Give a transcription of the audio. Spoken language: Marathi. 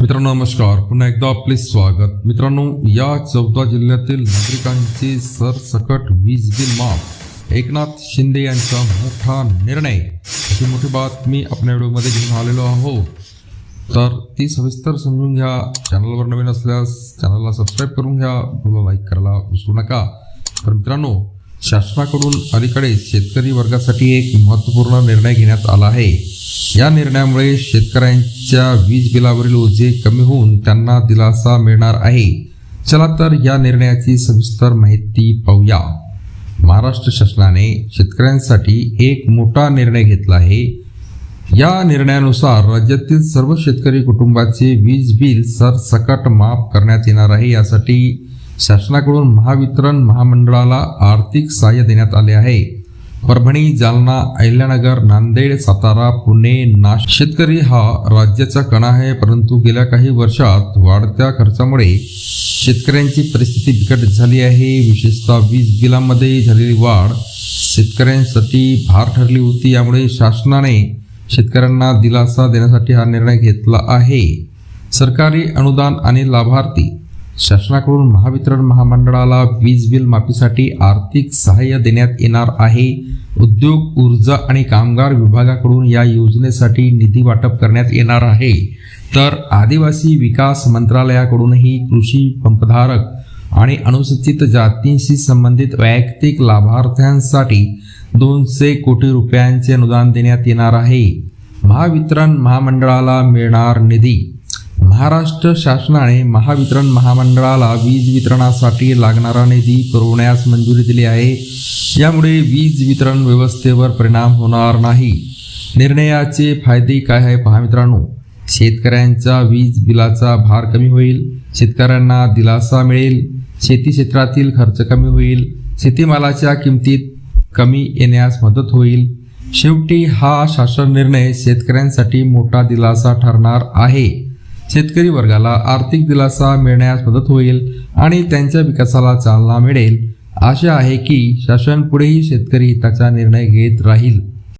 मित्रांनो नमस्कार. पुन्हा एकदा आपले स्वागत. मित्रांनो या चौदा जिल्ह्यातील नागरिकांचे सरसकट वीज बिल माफ. एकनाथ शिंदे यांचा मोठा निर्णय. अशी मोठी बातमी आपल्या व्हिडिओमध्ये घेऊन आलेलो आहोत. तर ती सविस्तर समजून घ्या. चॅनलवर नवीन असल्यास चॅनलला सबस्क्राईब करून घ्या. मला लाईक करायला विसरू नका. तर मित्रांनो शासनाकडून अलीकडे शेतकरी वर्गासाठी एक महत्त्वपूर्ण निर्णय घेण्यात आला आहे. या निर्णयामुळे शेतकऱ्यांच्या वीज बिलावरील ओझे कमी होऊन त्यांना दिलासा मिळणार आहे. चला तर या निर्णयाची सविस्तर माहिती पाहूया. महाराष्ट्र शासनाने शेतकऱ्यांसाठी एक मोठा निर्णय घेतला आहे. या निर्णयानुसार राज्यातील सर्व शेतकरी कुटुंबाचे वीज बिल सरसकट माफ करण्यात येणार आहे. यासाठी शासनाकडून महावितरण महामंडळाला आर्थिक सहाय्य देण्यात आले आहे. परभणी जालना अहिल्यानगर नांदेड सातारा पुणे नाशिक शेतकरी हा राज्याचा कणा आहे परंतु गेल्या काही वर्षात वाढत्या खर्चामुळे शेतकऱ्यांची परिस्थिती बिकट झाली आहे. विशेषतः वीज बिलामध्ये झालेली वाढ शेतकऱ्यांसाठी भार ठरली होती. यामुळे शासनाने शेतकऱ्यांना दिलासा देण्यासाठी हा निर्णय घेतला आहे. सरकारी अनुदान आणि लाभार्थी शासनाकडून महावितरण महामंडळाला वीज बिल माफीसाठी आर्थिक सहाय्य देण्यात येणार आहे. उद्योग ऊर्जा आणि कामगार विभागाकडून या योजनेसाठी निधी वाटप करण्यात येणार आहे. तर आदिवासी विकास मंत्रालयाकडूनही कृषी पंपधारक आणि अनुसूचित जातींशी संबंधित वैयक्तिक लाभार्थ्यांसाठी दोनशे कोटी रुपयांचे अनुदान देण्यात येणार आहे. महावितरण महामंडळाला मिळणार निधी महाराष्ट्र शासनाने महावितरण महामंडळाला वीज वितरणासाठी लागणारा निधी पुरवण्यास मंजुरी दिली आहे. यामुळे वीज वितरण व्यवस्थेवर परिणाम होणार नाही. निर्णयाचे फायदे काय आहे पहा मित्रांनो. शेतकऱ्यांचा वीज बिलाचा भार कमी होईल. शेतकऱ्यांना दिलासा मिळेल. शेती क्षेत्रातील खर्च कमी होईल. शेतीमालाच्या किमतीत कमी येण्यास मदत होईल. शेवटी हा शासन निर्णय शेतकऱ्यांसाठी मोठा दिलासा ठरणार आहे. शेतकरी वर्गाला आर्थिक दिलासा मिळण्यास मदत होईल आणि त्यांच्या विकासाला चालना मिळेल. आशा आहे की शासन पुढेही शेतकरी हिताचा निर्णय घेत राहील.